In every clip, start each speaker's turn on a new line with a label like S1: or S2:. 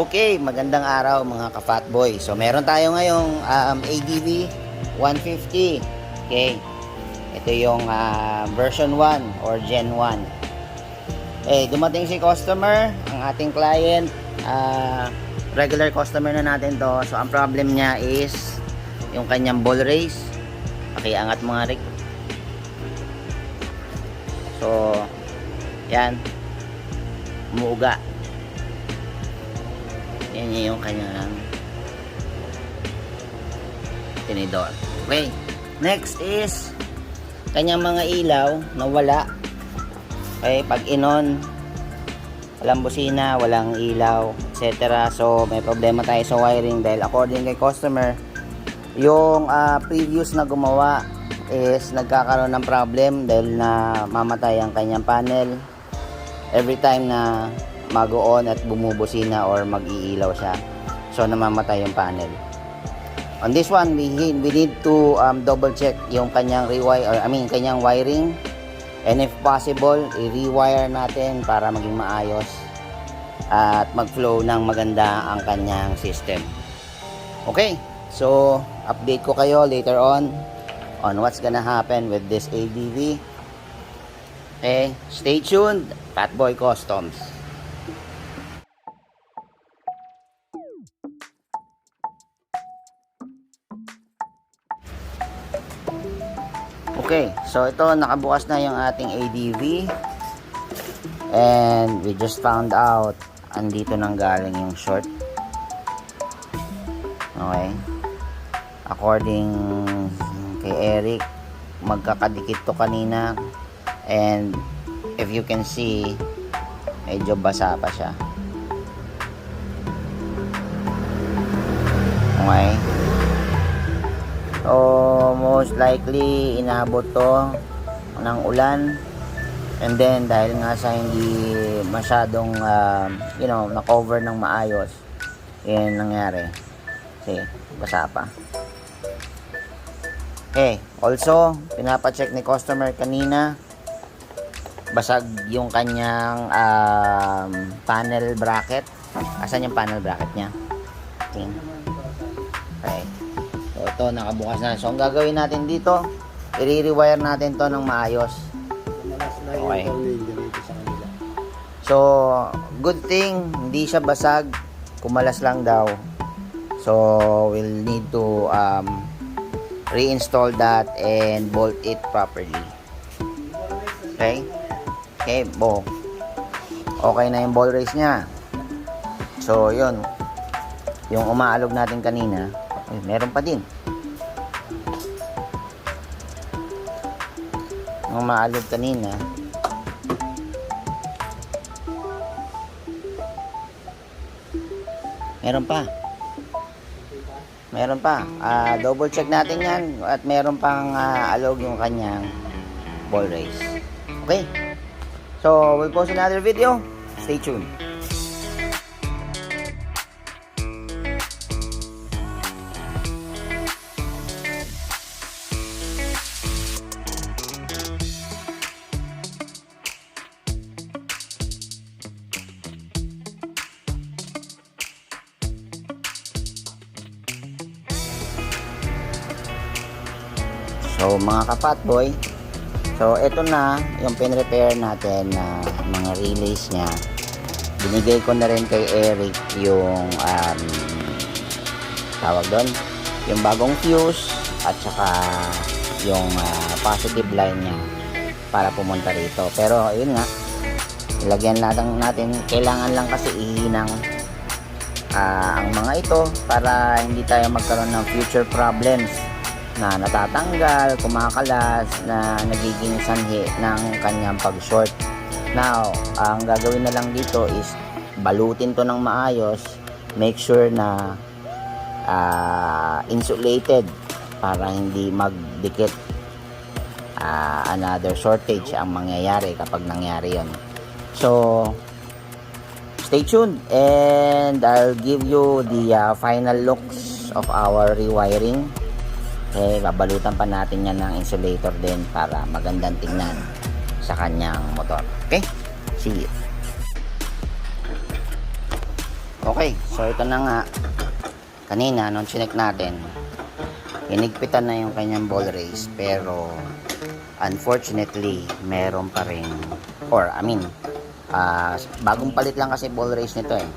S1: Okay, magandang araw mga ka-fatboy. So meron tayo ngayong um, ADV 150. Okay. Ito yung ah, version 1 or Gen 1. Eh, dumating si customer, ang ating client, ah, regular customer na natin to. So ang problem niya is yung kanyang ball race. Pakiangat mga Rick. So, yan. Umuuga. Yan yung kanyang tinidor. Okay. Next is kanyang mga ilaw na wala. Okay, pag inon, walang busina, walang ilaw, etc. So, may problema tayo sa wiring dahil according kay customer, yung ah, previous na gumawa is nagkakaroon ng problem dahil na mamatay ang kanyang panel every time na mag-on at bumubusina or mag-iilaw siya. So, namamatay yung panel. On this one, we, we need to um, double check yung kanyang rewire, or I mean, kanyang wiring. And if possible, i-rewire natin para maging maayos at mag-flow ng maganda ang kanyang system. Okay, so update ko kayo later on on what's gonna happen with this ADV. Okay, stay tuned, Fatboy Customs. Okay, so ito nakabukas na yung ating ADV. And we just found out andito nang galing yung short. Okay. According kay Eric, magkakadikit to kanina. And if you can see, medyo basa pa siya. Okay. Most likely, inabot to ng ulan. And then, dahil nga sa hindi masyadong, um, you know, na-cover ng maayos, yun nangyari. Kasi, basa pa. Okay, also, pinapacheck ni customer kanina, basag yung kanyang um, panel bracket. Asan yung panel bracket niya? Tingin. Okay. Ito, nakabukas na. So, ang gagawin natin dito, i-rewire natin to ng maayos. Okay. So, good thing, hindi siya basag. Kumalas lang daw. So, we'll need to um, reinstall that and bolt it properly. Okay? Okay, bo. Okay na yung ball race niya. So, yun. Yung umaalog natin kanina, ay, meron pa din. Yung umaalog kanina, Meron pa. Meron pa. Ah, double check natin yan at meron pang ah, alog yung kanyang ball race. Okay? So, we'll post another video. Stay tuned. So mga kapatboy, so ito na yung pin-repair natin na mga relays niya. Binigay ko na rin kay Eric yung um, tawag doon, yung bagong fuse at saka yung ah, positive line niya para pumunta rito. Pero yun nga, ilagyan natin natin, kailangan lang kasi ihinang ah, ang mga ito para hindi tayo magkaroon ng future problems na natatanggal, kumakalas, na nagiging sanhi ng kanyang pag-short. Now, ang gagawin na lang dito is balutin to ng maayos, make sure na ah, insulated para hindi magdikit ah, another shortage ang mangyayari kapag nangyari yon. So, stay tuned and I'll give you the ah, final looks of our rewiring eh babalutan pa natin yan ng insulator din para magandang tingnan sa kanyang motor okay see you Okay, so ito na nga. Kanina, nung chinek natin, inigpitan na yung kanyang ball race. Pero, unfortunately, meron pa rin, or I mean, ah, bagong palit lang kasi ball race nito eh.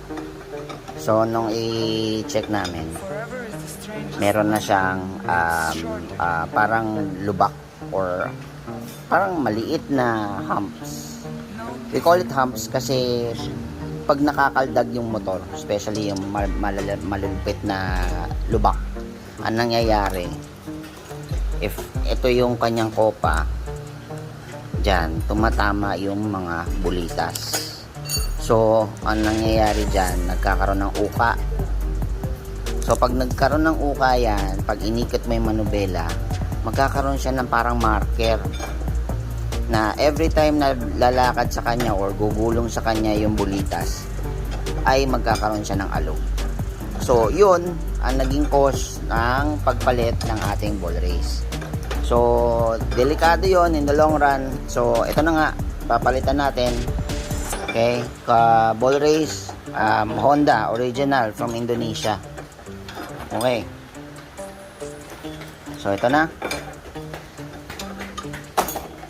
S1: So, nung i-check namin, meron na siyang um, ah, parang lubak or parang maliit na humps. We call it humps kasi pag nakakaldag yung motor, especially yung mal- malala- malulupit na lubak, ang nangyayari, if ito yung kanyang kopa, dyan, tumatama yung mga bulitas. So, ang nangyayari dyan, nagkakaroon ng uka. So, pag nagkaroon ng uka yan, pag inikot mo yung manubela, magkakaroon siya ng parang marker na every time na lalakad sa kanya or gugulong sa kanya yung bulitas ay magkakaroon siya ng alog. So, yun ang naging cause ng pagpalit ng ating ball race. So, delikado yon in the long run. So, ito na nga, papalitan natin. Okay, ka ball race um, Honda original from Indonesia. Okay. So, ito na.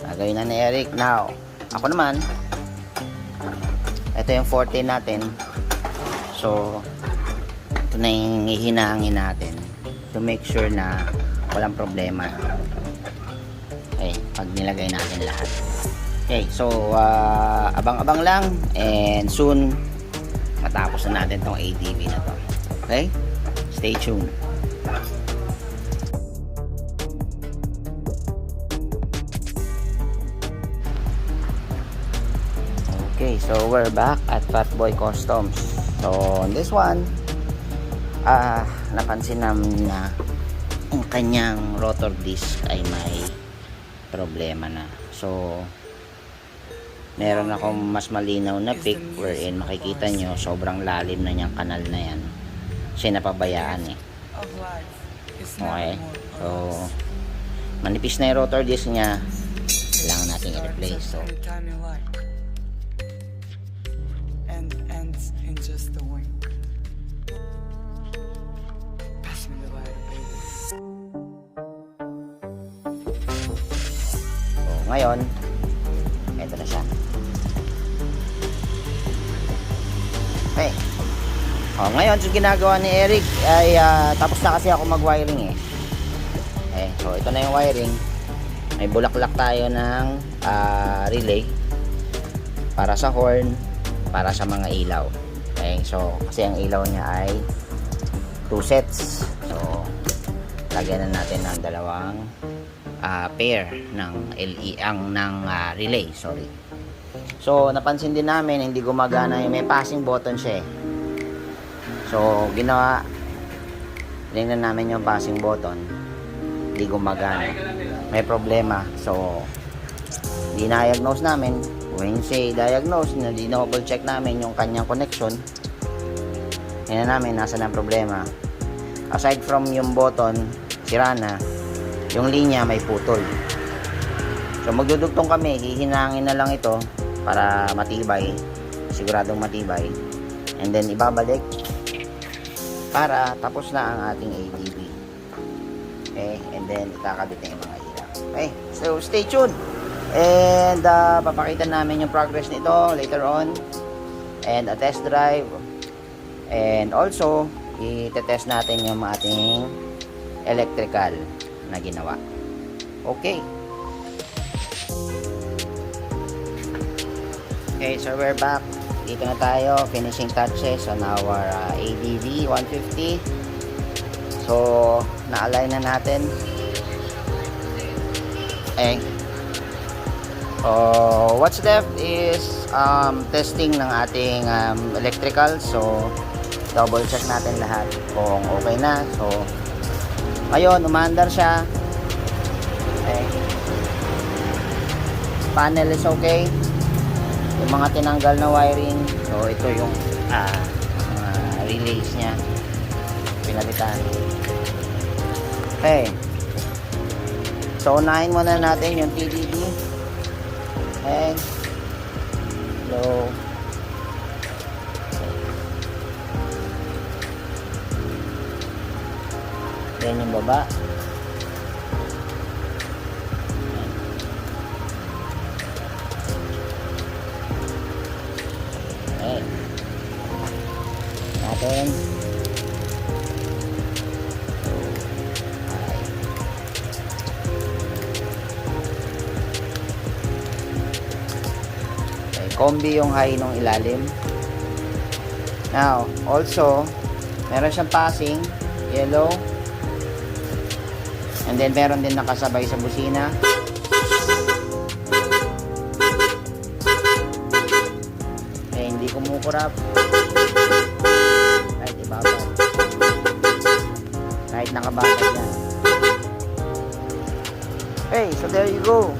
S1: Lagay na ni Eric. Now, ako naman, ito yung 14 natin. So, ito na yung hihinahangin natin to make sure na walang problema. Okay, pag nilagay natin lahat. Okay, so, ah, abang-abang lang and soon, matapos na natin tong ADV na to. Okay? Stay tuned. Okay, so we're back at Fatboy Customs. So, on this one, ah, napansin namin na ang kanyang rotor disc ay may problema na. So, meron akong mas malinaw na pic wherein makikita nyo sobrang lalim na niyang kanal na yan. Kasi napabayaan eh. Okay. So, manipis na yung rotor disc niya. Kailangan natin i-replace. So,
S2: and ends in just a wink pass me the lighter baby
S1: So, ngayon, eto na siya. Okay. Oh, ngayon, so ginagawa ni Eric ay ah, tapos na kasi ako mag-wiring eh. Okay, so ito na yung wiring. May bulaklak tayo ng ah, relay para sa horn, para sa mga ilaw. Okay, so kasi ang ilaw niya ay two sets. So, lagyan na natin ng dalawang ah, pair ng LE ang ng ah, relay, sorry. So, napansin din namin hindi gumagana yung may passing button siya eh. So, ginawa tinignan namin yung passing button hindi gumagana. May problema. So, dindiagnose namin. When say diagnose, na double check namin yung kanyang connection. Tingnan namin nasa na problema. Aside from yung button, sira na, yung linya may putol. So magdudugtong kami, hihinangin na lang ito para matibay, siguradong matibay. And then ibabalik para tapos na ang ating ADB. Okay, and then ikakabit na yung mga ilaw. Okay, so stay tuned. And uh, papakita namin yung progress nito later on. And a test drive. And also, i-test natin yung ating electrical na ginawa. Okay. Okay, so we're back. Dito na tayo, finishing touches on our uh, ADV 150. So, na-align na natin. Okay. So, what's left is um, testing ng ating um, electrical. So, double check natin lahat kung okay na. So, ngayon, umandar siya. Okay. Panel is okay yung mga tinanggal na wiring. So ito yung ah, uh, relays niya. Pinalitan. Okay. So unahin muna natin yung TDD and low then yung baba. Okay, combi yung high nung ilalim. Now, also, meron siyang passing, yellow. And then, meron din nakasabay sa busina. Okay, hindi kumukurap. Kahit ibabaw. Kahit nakabatag yan. Okay, so there you go.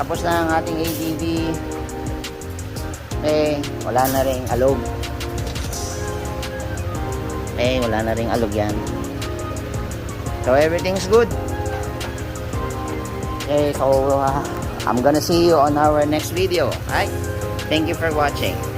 S1: Tapos na ang ating ADV. Eh, wala na ring alog. Eh, wala na ring alog yan. So, everything's good. Okay, so, uh, I'm gonna see you on our next video. Alright? Thank you for watching.